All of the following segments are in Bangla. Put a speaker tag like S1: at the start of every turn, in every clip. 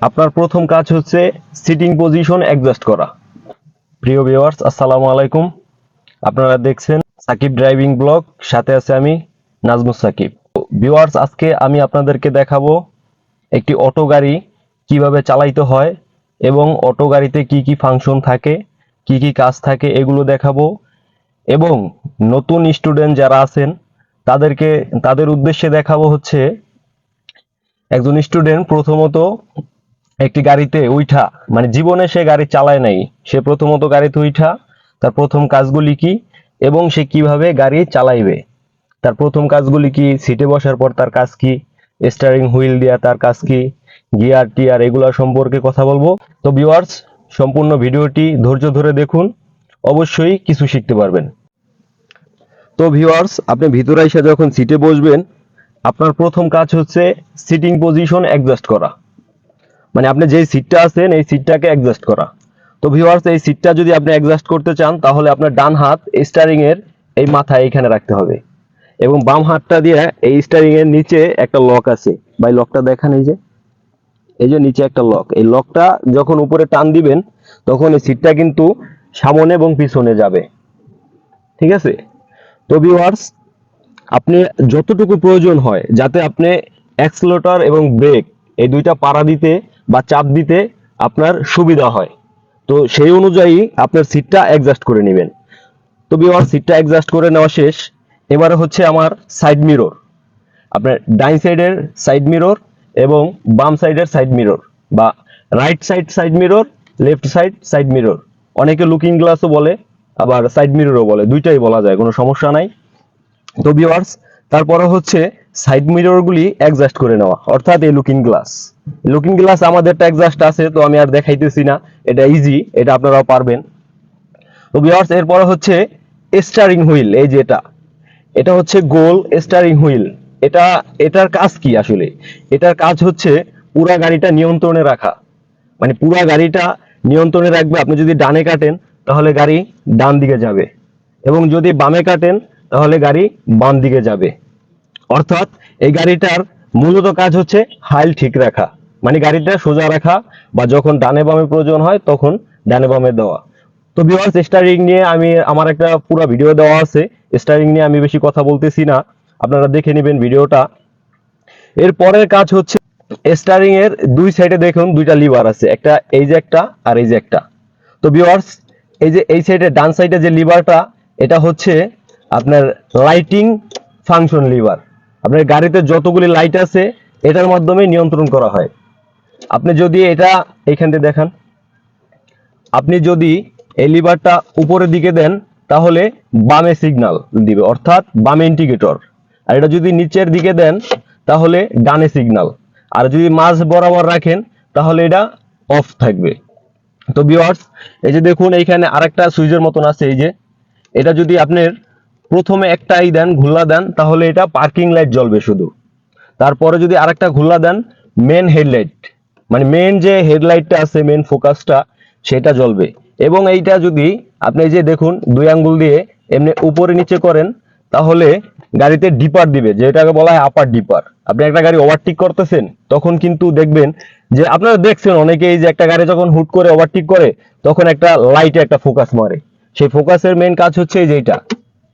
S1: আপনার প্রথম কাজ হচ্ছে সিটিং পজিশন অ্যাডজাস্ট করা। প্রিয় ভিউয়ার্স আসসালামু আলাইকুম। আপনারা দেখছেন সাকিব ড্রাইভিং ব্লগ সাথে আছে আমি নাজমুস সাকিব। ভিউয়ার্স আজকে আমি আপনাদেরকে দেখাবো একটি অটো গাড়ি কীভাবে চালাইতে হয় এবং অটো গাড়িতে কি কি ফাংশন থাকে, কি কি কাজ থাকে, এগুলো দেখাবো। এবং নতুন স্টুডেন্ট যারা আছেন, তাদেরকে, তাদের উদ্দেশ্যে দেখাবো হচ্ছে একজন স্টুডেন্ট প্রথমত একটি গাড়িতে উঠা মানে জীবনে সে গাড়ি চালায় নাই। সে প্রথমত গাড়িতে উইঠা, তার প্রথম কাজগুলি কি এবং সে কীভাবে গাড়ি চালাইবে? তার প্রথম কাজগুলি কি সিটে বসার পর তার কাজ কি? স্টারিং হুইল দেওয়া তার কাজ কি? গিয়ার, টিয়ার, এগুলো সম্পর্কে কথা বলব। তো ভিউয়ার্স, সম্পূর্ণ ভিডিওটি ধৈর্য ধরে দেখুন। অবশ্যই কিছু শিখতে পারবেন। তো ভিউয়ার্স, আপনি ভিতরে এসে যখন সিটে বসবেন, আপনার প্রথম কাজ হচ্ছে সিটিং পজিশন অ্যাডজাস্ট করা। মানে আপনি যেই সিটটা আছেন, এই সিটটাকে অ্যাডজাস্ট করা। তো ভিউয়ার্স এই সিটটা যদি আপনি অ্যাডজাস্ট করতে চান, তাহলে আপনার ডান হাত স্টারিং এর এই মাথায় এখানে রাখতে হবে। এবং বাম হাতটা দিয়ে এই স্টারিং এর নিচে একটা লক আছে। ভাই লকটা দেখান এই যে। এই যে নিচে একটা লক এই লকটা যখন উপরে টান দিবেন, তখন এই সিটটা কিন্তু সামনে এবং পিছনে যাবে। ঠিক আছে? তো ভিউয়ার্স আপনি যতটুকু প্রয়োজন হয়, যাতে আপনি অ্যাক্সিলেটর এবং ব্রেক এই দুইটা পাড়া দিতে বা চাপ দিতে আপনার সুবিধা হয়। তো সেই অনুযায়ী আপনার সিটটা অ্যাডজাস্ট করে নেবেন। তো বিওয়ার সিটটা অ্যাডজাস্ট করে নেওয়া শেষ। এবারে হচ্ছে আমার সাইড মিরর আপনার ডাইন সাইডের সাইড মিরর এবং বাম সাইডের সাইড মিরর বা right side side mirror left side side mirror অনেকে লুকিং গ্লাসও বলে, আবার সাইড মিররও বলে। দুইটাই বলা যায়, কোনো সমস্যা নাই। তো ভিউয়ার্স তারপরে হচ্ছে সাইড মিররগুলি অ্যাডজাস্ট করে নেওয়া, অর্থাৎ এই লুকিং গ্লাস লুকিং গ্লাস আমাদেরটা অ্যাডজাস্ট আছে, তো আমি আর দেখাইতেছি না, এটা ইজি এটা আপনারাও পারবেন। তো ভিউয়ার্স এরপরে হচ্ছে স্টারিং হুইল এই যে এটা। এটা হচ্ছে গোল স্টারিং হুইল এটা, এটার কাজ কি আসলে? এটার কাজ হচ্ছে পুরা গাড়িটা নিয়ন্ত্রণে রাখা। মানে পুরা গাড়িটা নিয়ন্ত্রণে রাখবে, আপনি যদি ডানে কাটেন, তাহলে গাড়ি ডান দিকে যাবে। এবং যদি বামে কাটেন, তাহলে গাড়ি বাম দিকে যাবে। অর্থাৎ এই গাড়িটার মূলত কাজ হচ্ছে হাইল ঠিক রাখা। মানে গাড়িটা সোজা রাখা বা যখন ডানে বামে প্রয়োজন হয় তখন ডানে বামে দেওয়া। তো ভিউয়ার্স স্টারিং নিয়ে আমি, আমার একটা পুরো ভিডিও দেওয়া আছে। স্টারিং নিয়ে আমি বেশি কথা বলতেছি না। আপনারা দেখে নেবেন ভিডিওটা। এর পরের কাজ হচ্ছে স্টারিং এর দুই সাইডে দেখুন দুইটা লিভার আছে। একটা এই যে একটা আর এই যে একটা। তো ভিউয়ার্স এই যে এই সাইডে ডান সাইডে যে লিভারটা এটা হচ্ছে আপনার লাইটিং ফাংশন লিভার আপনার গাড়িতে যতগুলি লাইট আছে, এটার মাধ্যমে নিয়ন্ত্রণ করা হয়। আপনি যদি এটা এইখান থেকে দেখান। আপনি যদি এই লিভারটা উপরের দিকে দেন, তাহলে বামে সিগন্যাল দিবে, অর্থাৎ বামে ইন্ডিকেটর আর এটা যদি নিচের দিকে দেন, তাহলে ডানে সিগন্যাল আর যদি মাঝ বরাবর রাখেন, তাহলে এটা অফ থাকবে। তো বিওয়ার্স এই যে দেখুন, এইখানে আরেকটা সুইচের মতন আছে, এই যে। এটা যদি আপনার প্রথমে একটাই দেন, ঘুল্লা দেন, তাহলে এটা পার্কিং লাইট জ্বলবে শুধু। তারপরে যদি আরেকটা ঘুল্লা দেন মেন হেডলাইট মানে মেন যে হেডলাইটটা আছে মেন ফোকাসটা সেটা জ্বলবে। এবং এইটা যদি আপনি যে দেখুন, দুই আঙ্গুল দিয়ে এমনি উপরে নিচে করেন, তাহলে গাড়িতে ডিপার দিবে যেটাকে বলা হয় আপার ডিপার আপনি একটা গাড়ি ওভারটেক করতেছেন, তখন কিন্তু দেখবেন যে আপনারা দেখছেন অনেকে এই যে একটা গাড়ি যখন হুট করে ওভারটেক করে, তখন একটা লাইটে একটা ফোকাস মারে। সেই ফোকাসের মেন কাজ হচ্ছে এই যে এইটা।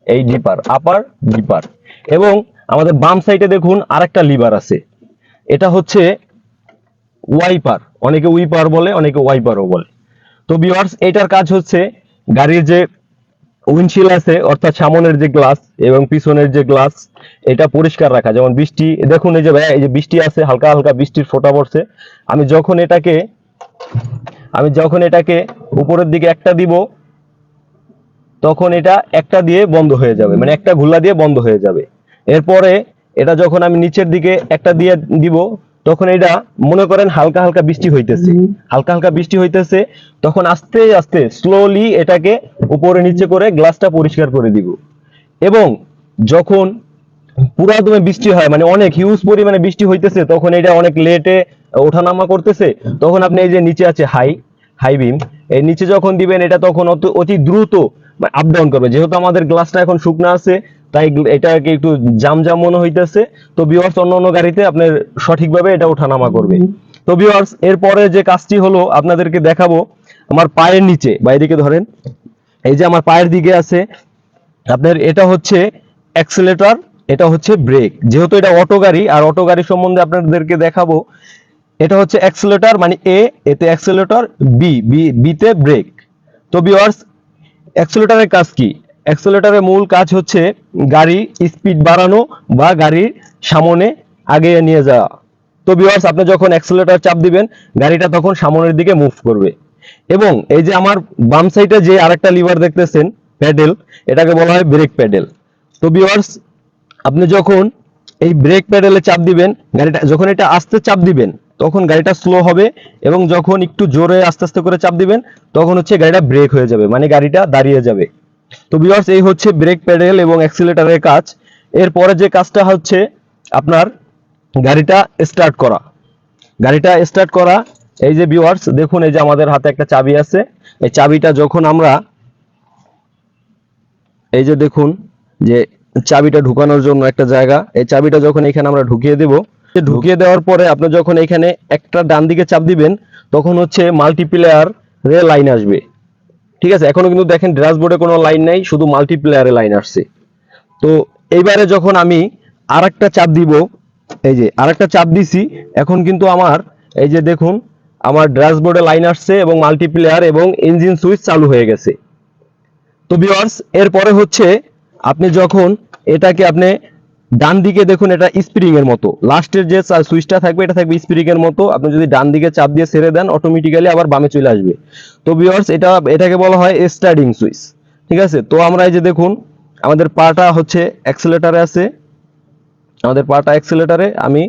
S1: এই ডিপার আপার ডিপার এবং আমাদের বাম সাইডে দেখুন আরেকটা লিভার আছে। এটা হচ্ছে ওয়াইপার অনেকে উইপার বলে, অনেকে ওয়াইপারও বলে। তো ভিউয়ার্স এটার কাজ হচ্ছে গাড়ির যে উইন্ডশিল আছে, অর্থাৎ সামনের যে গ্লাস এবং পিছনের যে গ্লাস এটা পরিষ্কার রাখা। যেমন বৃষ্টি, দেখুন এই যে এই যে বৃষ্টি আছে, হালকা হালকা বৃষ্টির ফোঁটা পড়ছে। আমি যখন এটাকে, আমি যখন এটাকে উপরের দিকে একটা দিব তখন এটা একটা দিয়ে বন্ধ হয়ে যাবে মানে একটা ঘুল্লা দিয়ে বন্ধ হয়ে যাবে। এরপরে এটা যখন আমি নিচের দিকে একটা দিয়ে দিব তখন এটা মনে করেন হালকা হালকা বৃষ্টি হইতেছে। হালকা হালকা বৃষ্টি হইতেছে তখন আস্তে আস্তে স্লোলি এটাকে উপরে নিচে করে গ্লাসটা পরিষ্কার করে দিব। এবং যখন পুরা দমে বৃষ্টি হয় মানে অনেক হিউজ পরিমাণে বৃষ্টি হইতেছে তখন এটা অনেক লেটে ওঠানামা করতেছে তখন আপনি এই যে নিচে আছে হাই হাই বিম এই নিচে যখন দিবেন এটা তখন অতি দ্রুত আপ ডাউন করবে। যেহেতু আমাদের গ্লাসটা এখন শুকনো আছে, তাই এটাকে একটু জাম জাম মনে হইতেছে। তো বিওয়ার্স অন্য অন্য গাড়িতে আপনার সঠিকভাবে এটা ওঠানামা করবে। তো ভিউয়ার্স এরপরে যে কাজটি হলো, আপনাদেরকে দেখাবো আমার পায়ের নিচে, বা ধরেন, এই যে আমার পায়ের দিকে আছে, আপনার এটা হচ্ছে অ্যাক্সেলেটর এটা হচ্ছে ব্রেক যেহেতু এটা অটো গাড়ি, আর অটো গাড়ি সম্বন্ধে আপনাদেরকে দেখাবো, এটা হচ্ছে অ্যাক্সেলেটর মানে এ এতে অ্যাক্সেলেটর বি বি বিতে ব্রেক তো ভিউয়ার্স অ্যাক্সেলেটরের কাজ কি? অ্যাক্সেলেটরের মূল কাজ হচ্ছে গাড়ি স্পিড বাড়ানো বা গাড়ির সামনে আগে নিয়ে যাওয়া। তো ভিউয়ার্স আপনি যখন অ্যাক্সেলেটর চাপ দিবেন, গাড়িটা তখন সামনের দিকে মুভ করবে। এবং এই যে আমার বাম সাইডে যে আরেকটা লিভার দেখতেছেন প্যাডেল এটাকে বলা হয় ব্রেক প্যাডেল তো ভিউয়ার্স আপনি যখন এই ব্রেক প্যাডেলে চাপ দিবেন, গাড়িটা, যখন এটা আস্তে চাপ দিবেন তখন গাড়িটা স্লো হবে এবং যখন একটু জোরে আস্তে আস্তে করে চাপ দিবেন, তখন হচ্ছে গাড়িটা ব্রেক হয়ে যাবে মানে গাড়িটা দাঁড়িয়ে যাবে। তো ভিউয়ার্স এই হচ্ছে ব্রেক প্যাডেল এবং অ্যাক্সিলেটারের কাজ। এরপরে যে কাজটা হচ্ছে আপনার গাড়িটা স্টার্ট করা। গাড়িটা স্টার্ট করা, এই যে ভিউয়ার্স দেখুন এই যে আমাদের হাতে একটা চাবি আছে। এই চাবিটা যখন আমরা, এই যে দেখুন যে চাবিটা ঢুকানোর জন্য একটা জায়গা, এই চাবিটা যখন এখানে আমরা ঢুকিয়ে দেব ঢুকিয়ে দেওয়ার পরে আপনি যখন এখানে একটা ডান দিকে চাপ দিবেন, তখন হচ্ছে মাল্টিপ্লেয়ার রে লাইন আসবে। ঠিক আছে? এখনও কিন্তু দেখেন ড্যাশবোর্ডে কোনো লাইন নাই, শুধু মাল্টিপ্লেয়ারে লাইন আসছে। তো এইবারে যখন আমি আরেকটা চাপ দিব, এই যে আরেকটা চাপ দিছি, এখন কিন্তু আমার, এই যে দেখুন, আমার ড্যাশবোর্ডে লাইন আসছে এবং মাল্টিপ্লেয়ার এবং ইঞ্জিন সুইচ চালু হয়ে গেছে। তো ভিউয়ার্স এরপরে হচ্ছে আপনি যখন এটাকে আপনি ডান দিকে দেখুন এটা স্প্রিং এর মতো। লাস্টের যে সুইচটা থাকবে, এটা থাকবে স্প্রিং এর মতো। আপনি যদি ডান দিকে চাপ দিয়ে ছেড়ে দেন অটোমেটিক্যালি আবার বামে চলে আসবে। তো ভিউয়ার্স এটা এটাকে বলা হয় স্টার্টিং সুইচ ঠিক আছে? তো আমরা এই যে দেখুন, আমাদের পাটা হচ্ছে অ্যাক্সেলেটারে আছে। আমাদের পাটা অ্যাক্সেলেটারে আমি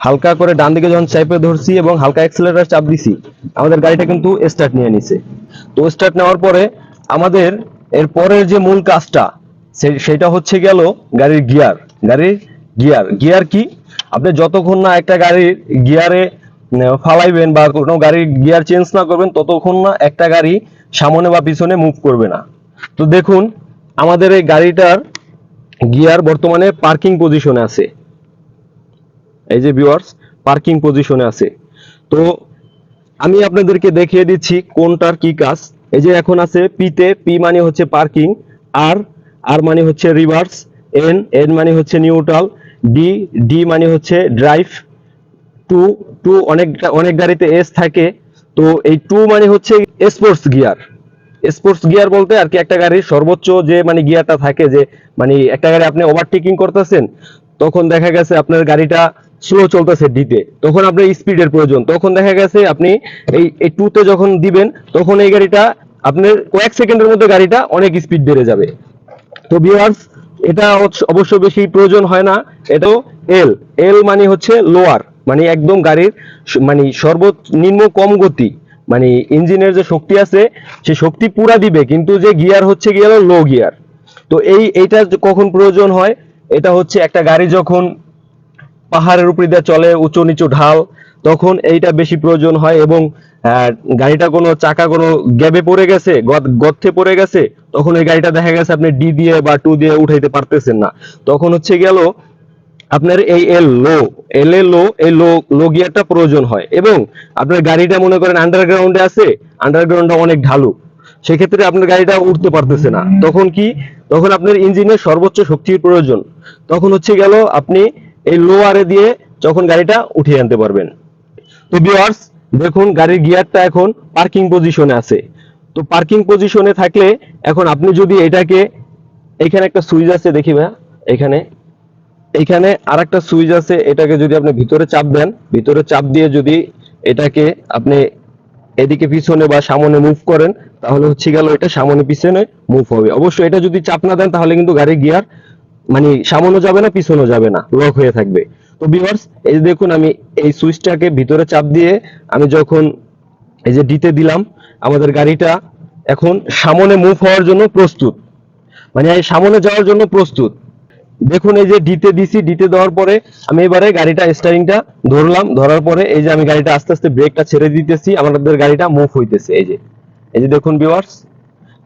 S1: হালকা করে ডান দিকে যখন চাপে ধরছি এবং হালকা অ্যাক্সেলেটার চাপ দিছি, আমাদের গাড়িটা কিন্তু স্টার্ট নিয়ে নিছে। তো স্টার্ট নেওয়ার পরে আমাদের এর পরের যে মূল কাজটা সেটা হচ্ছে গেল গাড়ির গিয়ার। গাড়ির গিয়ার। গিয়ার কি? আপনি যতক্ষণ না একটা গাড়ির গিয়ারে ফালাইবেন বা কোনো গাড়ির গিয়ার চেঞ্জ না করবেন, ততক্ষণ না একটা গাড়ি সামনে বা পিছনে মুভ করবে না। তো দেখুন, আমাদের এই গাড়িটার গিয়ার বর্তমানে পার্কিং পজিশনে আছে। এই যে ভিউয়ার্স পার্কিং পজিশনে আছে। তো আমি আপনাদেরকে দেখিয়ে দিচ্ছি কোনটার কি কাজ। এই যে এখন আছে পিতে পি মানে হচ্ছে পার্কিং আর আর মানে হচ্ছে রিভার্স এন এন মানে হচ্ছে নিউট্রাল ডি ডি মানে হচ্ছে ড্রাইভ টু টু অনেক অনেক গাড়িতে এস থাকে। তো এই টু মানে হচ্ছে স্পোর্টস গিয়ার স্পোর্টস গিয়ার বলতে আর কি একটা গাড়ির সর্বোচ্চ যে মানে গিয়ারটা থাকে যে মানে একটা গাড়ি আপনি ওভারটেকিং করতেছেন, তখন দেখা গেছে আপনার গাড়িটা স্লো চলতেছে ডিতে তখন আপনার স্পিডের প্রয়োজন। তখন দেখা গেছে আপনি এই এই টুতে যখন দিবেন, তখন এই গাড়িটা আপনার কয়েক সেকেন্ডের মধ্যে গাড়িটা অনেক স্পিড বেড়ে যাবে। তো ভিউয়ার্স এটা অবশ্য বেশি প্রয়োজন হয় না। এটাও এল এল মানে হচ্ছে লোয়ার মানে একদম গাড়ির মানে সর্বনিম্ন কম গতি। মানে ইঞ্জিনের যে শক্তি আছে, সে শক্তি পুরা দিবে, কিন্তু যে গিয়ার হচ্ছে গিয়ে লো গিয়ার তো এই, এইটা কখন প্রয়োজন হয়, এটা হচ্ছে একটা গাড়ি যখন পাহাড়ের উপর দিয়ে চলে, উঁচু নিচু ঢাল, তখন এইটা বেশি প্রয়োজন হয় এবং গাড়িটা কোনো চাকা কোনো গ্যাবে পড়ে গেছে গর্তে পড়ে গেছে, তখন এই গাড়িটা দেখা গেছে আপনি ডি দিয়ে বা টু দিয়ে উঠাইতে পারতেছেন না। তখন হচ্ছে গেল আপনার এই এল লো এল এ লো এই লো লো গিয়ারটা প্রয়োজন হয় এবং আপনার গাড়িটা মনে করেন আন্ডারগ্রাউন্ডে আছে আন্ডারগ্রাউন্ডটা অনেক ঢালু। সেক্ষেত্রে আপনার গাড়িটা উঠতে পারতেছে না। তখন কি? তখন আপনার ইঞ্জিনের সর্বোচ্চ শক্তির প্রয়োজন। তখন হচ্ছে গেল আপনি এই লো আরে দিয়ে যখন গাড়িটা উঠিয়ে আনতে পারবেন। তো ভিউয়ার্স দেখুন, গাড়ির গিয়ারটা এখন পার্কিং পজিশনে আছে। তো পার্কিং পজিশনে থাকলে এখন আপনি যদি এটাকে, এখানে একটা সুইচ আছে, দেখি ভাইয়া, এখানে এখানে আর একটা সুইচ আছে, এটাকে যদি আপনি ভিতরে চাপ দেন, ভিতরে চাপ দিয়ে যদি এটাকে আপনি এদিকে পিছনে বা সামনে মুভ করেন, তাহলে হচ্ছে গেল এটা সামনে পিছনে মুভ হবে। অবশ্যই এটা যদি চাপ না দেন, তাহলে কিন্তু গাড়ির গিয়ার মানে সামনে যাবে না পিছনে যাবে না লক হয়ে থাকবে। তো ভিউয়ার্স এই যে দেখুন আমি এই সুইচটাকে ভিতরে চাপ দিয়ে আমি যখন এই যে ডিতে দিলাম, আমাদের গাড়িটা এখন সামনে মুভ হওয়ার জন্য প্রস্তুত। মানে এই সামনে যাওয়ার জন্য প্রস্তুত। দেখুন এই যে ডিতে দিছি ডিতে দেওয়ার পরে আমি এবারে গাড়িটা স্টারিংটা ধরলাম, ধরার পরে এই যে আমি গাড়িটা আস্তে আস্তে ব্রেকটা ছেড়ে দিতেছি, আমাদের গাড়িটা মুভ হইতেছে এই যে। এই যে দেখুন ভিউয়ার্স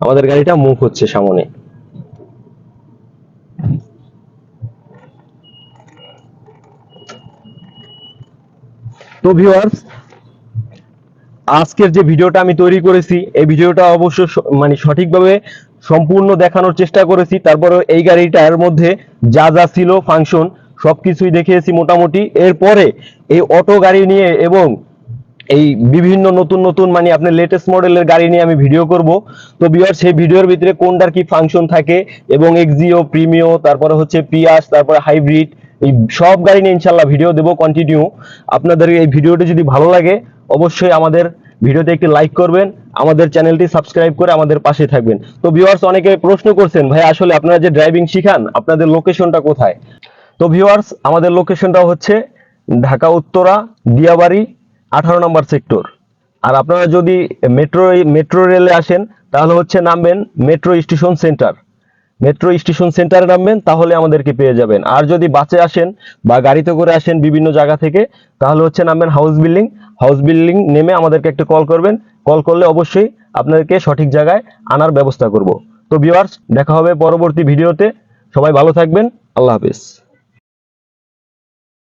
S1: আমাদের গাড়িটা মুভ হচ্ছে সামনে। তো ভিউয়ার্স আজকের যে ভিডিওটা আমি তৈরি করেছি, এই ভিডিওটা অবশ্য মানে সঠিকভাবে সম্পূর্ণ দেখানোর চেষ্টা করেছি। তারপরে এই গাড়িটার মধ্যে যা যা ছিল ফাংশন সবকিছুই দেখিয়েছি মোটামুটি। এরপরে এই অটো গাড়ি নিয়ে এবং এই বিভিন্ন নতুন নতুন মানে আপনার লেটেস্ট মডেলের গাড়ি নিয়ে আমি ভিডিও করব। তো বিয়ার সেই ভিডিওর ভিতরে কোনটার কি ফাংশন থাকে এবং এক্সিও প্রিমিও তারপরে হচ্ছে পিয়াস তারপরে হাইব্রিড এই সব গাড়ি নিয়ে ইনশাল্লাহ ভিডিও দেবো কন্টিনিউ আপনাদের এই ভিডিওটি যদি ভালো লাগে, অবশ্যই আমাদের ভিডিওতে একটি লাইক করবেন, আমাদের চ্যানেলটি সাবস্ক্রাইব করে আমাদের পাশে থাকবেন। তো ভিউয়ার্স অনেকে প্রশ্ন করছেন, ভাই, আসলে আপনারা যে ড্রাইভিং শিখান, আপনাদের লোকেশনটা কোথায়? তো ভিউয়ার্স আমাদের লোকেশনটা হচ্ছে ঢাকা, উত্তরা, দিয়াবাড়ি, আঠারো নম্বর সেক্টর আর আপনারা যদি মেট্রো মেট্রো রেলে আসেন, তাহলে হচ্ছে নামবেন metro station centre metro station সেন্টারে নামবেন, তাহলে আমাদেরকে পেয়ে যাবেন। আর যদি বাসে আসেন বা গাড়িতে করে আসেন বিভিন্ন জায়গা থেকে, তাহলে হচ্ছে নামবেন হাউস বিল্ডিং। হাউস বিল্ডিং নেমে আমাদেরকে একটা কল করবেন। কল করলে অবশ্যই আপনাদেরকে সঠিক জায়গায় আনার ব্যবস্থা করব। তো ভিউয়ার্স দেখা হবে পরবর্তী ভিডিওতে। সবাই ভালো থাকবেন। আল্লাহ হাফিজ।